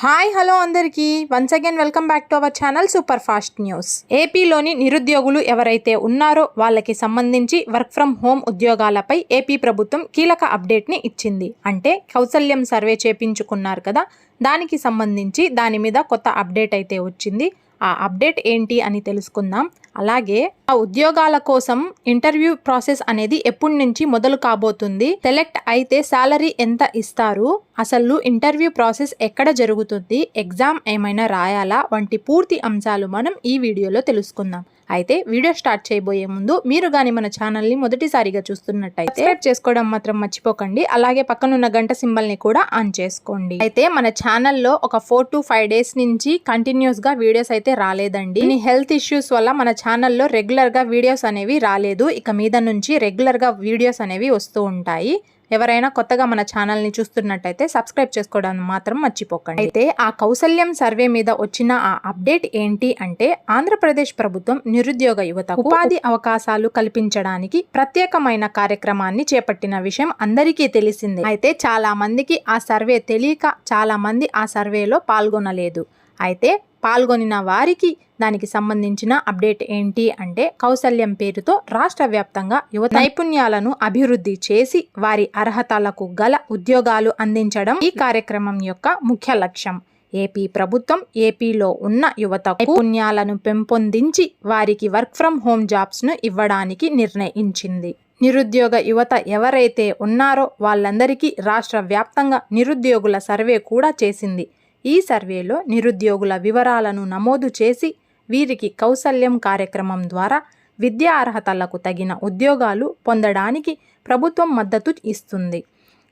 Hi hello అందరికీ. Once again welcome back to our channel super fast news ఏపీలోని నిరుద్యోగులు ఎవరైతే ఉన్నారో వాళ్ళకి సంబంధించి వర్క్ ఫ్రం హోమ్ ఉద్యోగాలపై ఏపీ ప్రభుత్వం కీలక అప్డేట్ని ఇచ్చింది. అంటే కౌసల్యం సర్వే చేపించుకున్నారు కదా దానికి సంబంధించి దాని మీద కొత్త అప్డేట్ అయితే వచ్చింది. ఆ అప్డేట్ ఏంటి అని తెలుసుకుందాం. అలాగే ఆ ఉద్యోగాల కోసం ఇంటర్వ్యూ ప్రాసెస్ అనేది ఎప్పటి నుంచి మొదలు కాబోతుంది? సెలెక్ట్ అయితే శాలరీ ఎంత ఇస్తారు? అసలు ఇంటర్వ్యూ ప్రాసెస్ ఎక్కడ జరుగుతుంది? ఎగ్జామ్ ఏమైనా రాయాలా? వంటి పూర్తి అంశాలు మనం ఈ వీడియోలో తెలుసుకుందాం. అయితే వీడియో స్టార్ట్ చేయబోయే ముందు మీరు గాని మన ఛానల్ని మొదటిసారిగా చూస్తున్నట్టయితే సబ్స్క్రైబ్ చేసుకోవడం మాత్రం మర్చిపోకండి. అలాగే పక్కనున్న గంట సింబల్ని కూడా ఆన్ చేసుకోండి. అయితే మన ఛానల్లో ఒక ఫోర్ టు ఫైవ్ డేస్ నుంచి కంటిన్యూస్గా వీడియోస్ అయితే రాలేదండి. ఈ హెల్త్ ఇష్యూస్ వల్ల మన ఛానల్లో రెగ్యులర్గా వీడియోస్ అనేవి రాలేదు. ఇక మీద నుంచి రెగ్యులర్గా వీడియోస్ అనేవి వస్తూ ఉంటాయి. ఎవరైనా కొత్తగా మన ఛానల్ని చూస్తున్నట్టయితే సబ్స్క్రైబ్ చేసుకోవడం మాత్రం మర్చిపోకండి. అయితే ఆ కౌసల్యం సర్వే మీద వచ్చిన ఆ అప్డేట్ ఏంటి అంటే ఆంధ్రప్రదేశ్ ప్రభుత్వం నిరుద్యోగ యువత ఉపాధి అవకాశాలు కల్పించడానికి ప్రత్యేకమైన కార్యక్రమాన్ని చేపట్టిన విషయం అందరికీ తెలిసిందే. అయితే చాలా మందికి ఆ సర్వే తెలియక చాలా మంది ఆ సర్వేలో పాల్గొనలేదు. అయితే పాల్గొనిన వారికి దానికి సంబంధించిన అప్డేట్ ఏంటి అంటే కౌశల్యం పేరుతో రాష్ట్ర వ్యాప్తంగా యువత నైపుణ్యాలను అభివృద్ధి చేసి వారి అర్హతలకు గల ఉద్యోగాలు అందించడం ఈ కార్యక్రమం యొక్క ముఖ్య లక్ష్యం. ఏపీ ప్రభుత్వం ఏపీలో ఉన్న యువత నైపుణ్యాలను పెంపొందించి వారికి వర్క్ ఫ్రం హోమ్ జాబ్స్ను ఇవ్వడానికి నిర్ణయించింది. నిరుద్యోగ యువత ఎవరైతే ఉన్నారో వాళ్ళందరికీ రాష్ట్ర వ్యాప్తంగా నిరుద్యోగుల సర్వే కూడా చేసింది. ఈ సర్వేలో నిరుద్యోగుల వివరాలను నమోదు చేసి వీరికి కౌశల్యం కార్యక్రమం ద్వారా విద్యా అర్హతలకు తగిన ఉద్యోగాలు పొందడానికి ప్రభుత్వం మద్దతు ఇస్తుంది.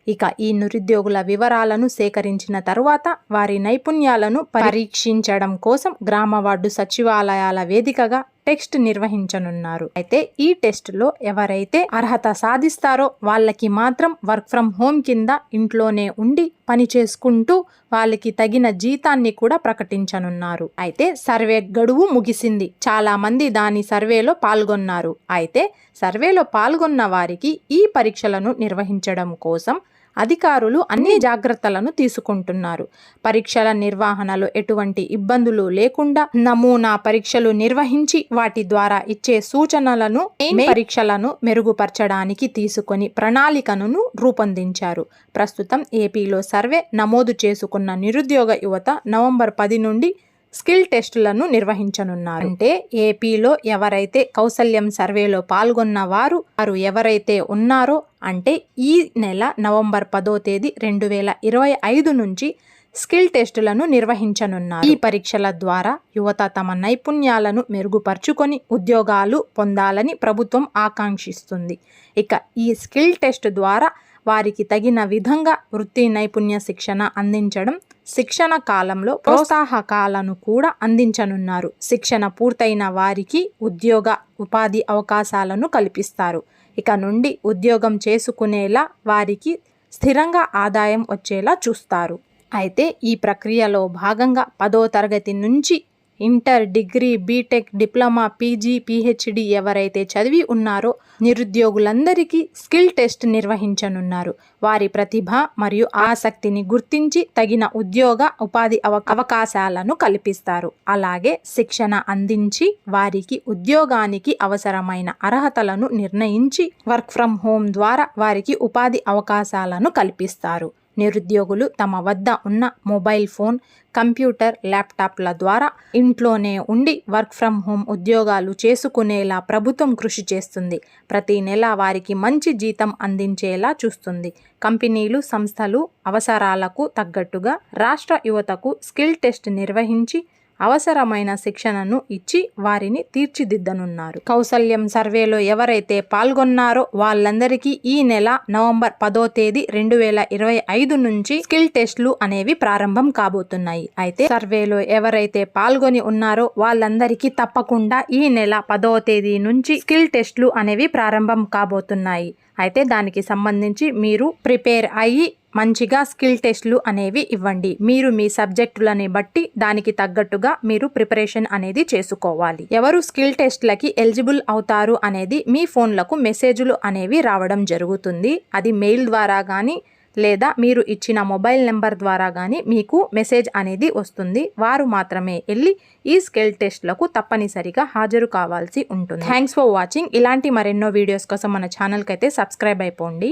ఇక ఈ నిరుద్యోగుల వివరాలను సేకరించిన తరువాత వారి నైపుణ్యాలను పరీక్షించడం కోసం గ్రామ వార్డు సచివాలయాల వేదికగా టెస్ట్ నిర్వహించనున్నారు. అయితే ఈ టెస్ట్లో ఎవరైతే అర్హత సాధిస్తారో వాళ్ళకి మాత్రం వర్క్ ఫ్రం హోమ్ కింద ఇంట్లోనే ఉండి పని చేసుకుంటూ వాళ్ళకి తగిన జీతాన్ని కూడా ప్రకటించనున్నారు. అయితే సర్వే గడువు ముగిసింది. చాలా మంది దాని సర్వేలో పాల్గొన్నారు. అయితే సర్వేలో పాల్గొన్న వారికి ఈ పరీక్షలను నిర్వహించడం కోసం అధికారులు అన్ని జాగ్రత్తలను తీసుకుంటున్నారు. పరీక్షల నిర్వహణలో ఎటువంటి ఇబ్బందులు లేకుండా నమూనా పరీక్షలు నిర్వహించి వాటి ద్వారా ఇచ్చే సూచనలను పరీక్షలను మెరుగుపరచడానికి తీసుకొని ప్రణాళికను రూపొందించారు. ప్రస్తుతం ఏపీలో సర్వే నమోదు చేసుకున్న నిరుద్యోగ యువత నవంబర్ పది నుండి స్కిల్ టెస్టులను నిర్వహించనున్నారు. అంటే ఏపీలో ఎవరైతే కౌశల్యం సర్వేలో పాల్గొన్న వారు వారు ఎవరైతే ఉన్నారో అంటే ఈ నెల నవంబర్ పదో తేదీ రెండు వేల ఇరవై ఐదు నుంచి స్కిల్ టెస్టులను నిర్వహించనున్నారు. ఈ పరీక్షల ద్వారా యువత తమ నైపుణ్యాలను మెరుగుపరుచుకొని ఉద్యోగాలు పొందాలని ప్రభుత్వం ఆకాంక్షిస్తుంది. ఇక ఈ స్కిల్ టెస్ట్ ద్వారా వారికి తగిన విధంగా వృత్తి నైపుణ్య శిక్షణ అందించడం శిక్షణ కాలంలో ప్రోత్సాహకాలను కూడా అందించనున్నారు. శిక్షణ పూర్తయిన వారికి ఉద్యోగ ఉపాధి అవకాశాలను కల్పిస్తారు. ఇక నుండి ఉద్యోగం చేసుకునేలా వారికి స్థిరంగా ఆదాయం వచ్చేలా చూస్తారు. అయితే ఈ ప్రక్రియలో భాగంగా పదో తరగతి నుంచి inter degree BTech diploma PG PhD ఎవరైతే చదివి ఉన్నారో నిరుద్యోగులందరికీ స్కిల్ టెస్ట్ నిర్వహించనున్నారు. వారి ప్రతిభ మరియు ఆసక్తిని గుర్తించి తగిన ఉద్యోగ ఉపాధి అవ అవకాశాలను కల్పిస్తారు. అలాగే శిక్షణ అందించి వారికి ఉద్యోగానికి అవసరమైన అర్హతలను నిర్ణయించి వర్క్ ఫ్రం హోమ్ ద్వారా వారికి ఉపాధి అవకాశాలను కల్పిస్తారు. నిరుద్యోగులు తమ వద్ద ఉన్న మొబైల్ ఫోన్ కంప్యూటర్ ల్యాప్టాప్ల ద్వారా ఇంట్లోనే ఉండి వర్క్ ఫ్రం హోమ్ ఉద్యోగాలు చేసుకునేలా ప్రభుత్వం కృషి చేస్తుంది. ప్రతి నెల వారికి మంచి జీతం అందించేలా చూస్తుంది. కంపెనీలు సంస్థలు అవసరాలకు తగ్గట్టుగా రాష్ట్ర యువతకు స్కిల్ టెస్ట్ నిర్వహించి అవసరమైన శిక్షణను ఇచ్చి వారిని తీర్చిదిద్దనున్నారు. కౌసల్యం సర్వేలో ఎవరైతే పాల్గొన్నారో వాళ్ళందరికీ ఈ నెల నవంబర్ పదో తేదీ రెండు వేల ఇరవై ఐదు నుంచి స్కిల్ టెస్ట్లు అనేవి ప్రారంభం కాబోతున్నాయి. అయితే సర్వేలో ఎవరైతే పాల్గొని ఉన్నారో వాళ్ళందరికీ తప్పకుండా ఈ నెల పదో తేదీ నుంచి స్కిల్ టెస్ట్లు అనేవి ప్రారంభం కాబోతున్నాయి. అయితే దానికి సంబంధించి మీరు ప్రిపేర్ అయ్యి మంచిగా స్కిల్ టెస్ట్లు అనేవి ఇవ్వండి. మీరు మీ సబ్జెక్టులని బట్టి దానికి తగ్గట్టుగా మీరు ప్రిపరేషన్ అనేది చేసుకోవాలి. ఎవరు స్కిల్ టెస్ట్లకి ఎలిజిబుల్ అవుతారు అనేది మీ ఫోన్లకు మెసేజ్లు అనేవి రావడం జరుగుతుంది. అది మెయిల్ ద్వారా కానీ లేదా మీరు ఇచ్చిన మొబైల్ నెంబర్ ద్వారా కానీ మీకు మెసేజ్ అనేది వస్తుంది. వారు మాత్రమే వెళ్ళి ఈ స్కిల్ టెస్ట్లకు తప్పనిసరిగా హాజరు కావాల్సి ఉంటుంది. Thanks for watching. ఇలాంటి మరెన్నో వీడియోస్ కోసం మన ఛానల్కి అయితే సబ్స్క్రైబ్ అయిపోండి.